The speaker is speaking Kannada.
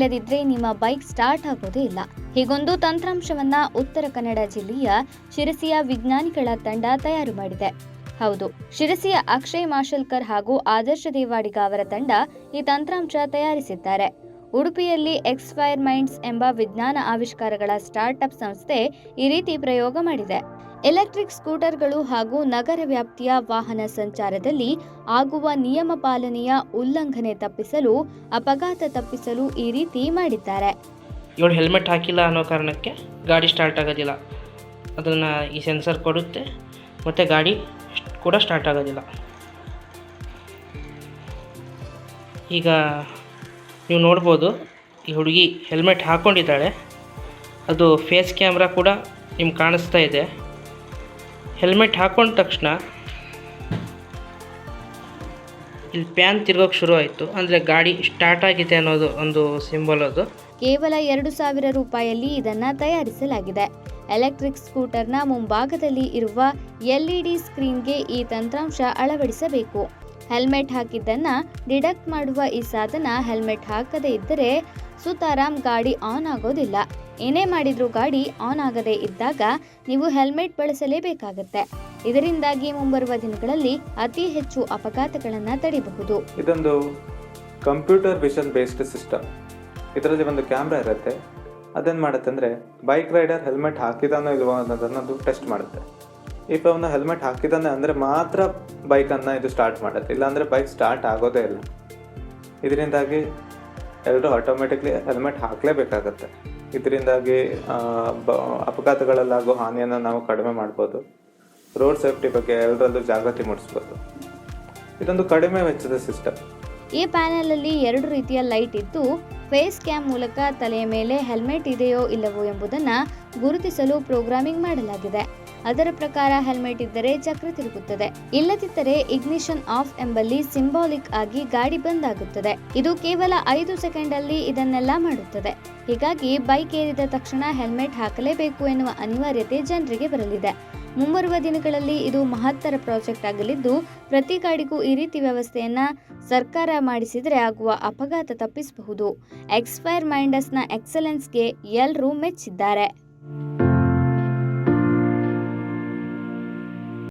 ಇಲ್ಲದಿದ್ರೆ ನಿಮ್ಮ ಬೈಕ್ ಸ್ಟಾರ್ಟ್ ಆಗೋದೇ ಇಲ್ಲ. ಹೀಗೊಂದು ತಂತ್ರಾಂಶವನ್ನ ಉತ್ತರ ಕನ್ನಡ ಜಿಲ್ಲೆಯ ಶಿರಸಿಯ ವಿಜ್ಞಾನಿಗಳ ತಂಡ ತಯಾರು ಮಾಡಿದೆ. ಹೌದು, ಶಿರಸಿಯ ಅಕ್ಷಯ್ ಮಾಶಲ್ಕರ್ ಹಾಗೂ ಆದರ್ಶ ದೇವಾಡಿಗ ಅವರ ತಂಡ ಈ ತಂತ್ರಾಂಶ ತಯಾರಿಸಿದ್ದಾರೆ. ಉಡುಪಿಯಲ್ಲಿ ಎಕ್ಸ್ಫೈರ್ ಮೈಂಡ್ಸ್ ಎಂಬ ವಿಜ್ಞಾನ ಆವಿಷ್ಕಾರಗಳ ಸ್ಟಾರ್ಟ್ಅಪ್ ಸಂಸ್ಥೆ ಈ ರೀತಿ ಪ್ರಯೋಗ ಮಾಡಿದೆ. ಎಲೆಕ್ಟ್ರಿಕ್ ಸ್ಕೂಟರ್ಗಳು ಹಾಗೂ ನಗರ ವ್ಯಾಪ್ತಿಯ ವಾಹನ ಸಂಚಾರದಲ್ಲಿ ಆಗುವ ನಿಯಮ ಪಾಲನೆಯ ಉಲ್ಲಂಘನೆ ತಪ್ಪಿಸಲು, ಅಪಘಾತ ತಪ್ಪಿಸಲು ಈ ರೀತಿ ಮಾಡಿದ್ದಾರೆ. ಇವಳು ಹೆಲ್ಮೆಟ್ ಹಾಕಿಲ್ಲ ಅನ್ನೋ ಕಾರಣಕ್ಕೆ ಗಾಡಿ ಸ್ಟಾರ್ಟ್ ಆಗೋದಿಲ್ಲ. ಅದನ್ನು ಈ ಸೆನ್ಸರ್ ಕೊಡುತ್ತೆ, ಮತ್ತು ಗಾಡಿ ಕೂಡ ಸ್ಟಾರ್ಟ್ ಆಗೋದಿಲ್ಲ. ಈಗ ನೀವು ನೋಡ್ಬೋದು, ಈ ಹುಡುಗಿ ಹೆಲ್ಮೆಟ್ ಹಾಕ್ಕೊಂಡಿದ್ದಾಳೆ ಅದು ಫೇಸ್ ಕ್ಯಾಮ್ರಾ ಕೂಡ ನಿಮ್ಗೆ ಕಾಣಿಸ್ತಾ ಇದೆ. ಹೆಲ್ಮೆಟ್ ಹಾಕ್ಕೊಂಡ ತಕ್ಷಣ ಇಲ್ಲಿ ಪ್ಯಾನ್ ತಿರ್ಗೋಕೆ ಶುರು ಆಯಿತು. ಅಂದರೆ ಗಾಡಿ ಸ್ಟಾರ್ಟ್ ಆಗಿದೆ ಅನ್ನೋದು ಒಂದು ಸಿಂಬಲ್ ಅದು. ಕೇವಲ ಎರಡು ಸಾವಿರ ರೂಪಾಯಲ್ಲಿ ಇದನ್ನು ತಯಾರಿಸಲಾಗಿದೆ. ಎಲೆಕ್ಟ್ರಿಕ್ ಸ್ಕೂಟರ್ನ ಮುಂಭಾಗದಲ್ಲಿ ಇರುವ ಎಲ್ಇಡಿ ಸ್ಕ್ರೀನ್ಗೆ ಈ ತಂತ್ರಾಂಶ ಅಳವಡಿಸಬೇಕು. ಹೆಲ್ಮೆಟ್ ಹಾಕಿದ್ದನ್ನು ಡಿಡಕ್ಟ್ ಮಾಡುವ ಈ ಸಾಧನ ಹೆಲ್ಮೆಟ್ ಹಾಕದೇ ಇದ್ದರೆ ಸುತಾರಾಮ್ ಗಾಡಿ ಆನ್ ಆಗೋದಿಲ್ಲ. ಏನೇ ಮಾಡಿದರೂ ಗಾಡಿ ಆನ್ ಆಗದೇ ಇದ್ದಾಗ ನೀವು ಹೆಲ್ಮೆಟ್ ಬಳಸಲೇಬೇಕಾಗತ್ತೆ. ಇದರಿಂದಾಗಿ ಮುಂಬರುವ ದಿನಗಳಲ್ಲಿ ಅತಿ ಹೆಚ್ಚು ಅಪಘಾತಗಳನ್ನು ತಡೆಯಬಹುದು ಇದೊಂದು ಕಂಪ್ಯೂಟರ್ ವಿಷನ್ ಬೇಸ್ಡ್ ಸಿಸ್ಟಮ್. ಇದರಲ್ಲಿ ಒಂದು ಕ್ಯಾಮ್ರಾ ಇರುತ್ತೆ. ಅದೇನು ಮಾಡುತ್ತೆ ಅಂದರೆ ಬೈಕ್ ರೈಡರ್ ಹೆಲ್ಮೆಟ್ ಹಾಕಿದಾನೋ ಇಲ್ವೋ ಅನ್ನೋದನ್ನು ಅದು ಟೆಸ್ಟ್ ಮಾಡುತ್ತೆ. ಇಫ್ ಅವನು ಹೆಲ್ಮೆಟ್ ಹಾಕಿದಾನೆ ಅಂದರೆ ಮಾತ್ರ ಬೈಕನ್ನು ಇದು ಸ್ಟಾರ್ಟ್ ಮಾಡುತ್ತೆ. ಇಲ್ಲಾಂದರೆ ಬೈಕ್ ಸ್ಟಾರ್ಟ್ ಆಗೋದೇ ಇಲ್ಲ. ಇದರಿಂದಾಗಿ ಎಲ್ಲರೂ ಆಟೋಮೆಟಿಕ್ಲಿ ಹೆಲ್ಮೆಟ್ ಹಾಕಲೇಬೇಕಾಗತ್ತೆ. ಇದರಿಂದಾಗಿ ಬ ಅಪಘಾತಗಳಲ್ಲಾಗೋ ಹಾನಿಯನ್ನು ನಾವು ಕಡಿಮೆ ಮಾಡ್ಬೋದು. ರೋಡ್ ಸೇಫ್ಟಿ ಬಗ್ಗೆ ಎಲ್ಲರಲ್ಲೂ ಜಾಗೃತಿ ಮೂಡಿಸ್ಬೋದು. ಇದೊಂದು ಕಡಿಮೆ ವೆಚ್ಚದ ಸಿಸ್ಟಮ್ ಈ ಪ್ಯಾನೆಲ್ ಅಲ್ಲಿ ಎರಡು ರೀತಿಯ ಲೈಟ್ ಇದ್ದು ಫೇಸ್ ಕ್ಯಾಮ್ ಮೂಲಕ ತಲೆಯ ಮೇಲೆ ಹೆಲ್ಮೆಟ್ ಇದೆಯೋ ಇಲ್ಲವೋ ಎಂಬುದನ್ನು ಗುರುತಿಸಲು ಪ್ರೋಗ್ರಾಮಿಂಗ್ ಮಾಡಲಾಗಿದೆ. ಅದರ ಪ್ರಕಾರ ಹೆಲ್ಮೆಟ್ ಇದ್ದರೆ ಚಕ್ರ ತಿರುಗುತ್ತದೆ. ಇಲ್ಲದಿದ್ದರೆ ಇಗ್ನಿಷನ್ ಆಫ್ ಎಂಬಲ್ಲಿ ಸಿಂಬಾಲಿಕ್ ಆಗಿ ಗಾಡಿ ಬಂದ್ ಆಗುತ್ತದೆ ಇದು ಕೇವಲ ಐದು ಸೆಕೆಂಡ್ ಅಲ್ಲಿ ಇದನ್ನೆಲ್ಲ ಮಾಡುತ್ತದೆ. ಹೀಗಾಗಿ ಬೈಕ್ ಏರಿದ ತಕ್ಷಣ ಹೆಲ್ಮೆಟ್ ಹಾಕಲೇಬೇಕು ಎನ್ನುವ ಅನಿವಾರ್ಯತೆ ಜನರಿಗೆ ಬರಲಿದೆ. ಮುಂಬರುವ ದಿನಗಳಲ್ಲಿ ಇದು ಮಹತ್ತರ ಪ್ರಾಜೆಕ್ಟ್ ಆಗಲಿದ್ದು, ಪ್ರತಿ ಗಾಡಿಗೂ ಈ ರೀತಿ ವ್ಯವಸ್ಥೆಯನ್ನ ಸರ್ಕಾರ ಮಾಡಿಸಿದರೆ ಆಗುವ ಅಪಘಾತ ತಪ್ಪಿಸಬಹುದು. ಎಕ್ಸ್ಪೈರ್ ಮೈಂಡಸ್ನ ಎಕ್ಸಲೆನ್ಸ್ಗೆ ಎಲ್ಲರೂ ಮೆಚ್ಚಿದ್ದಾರೆ.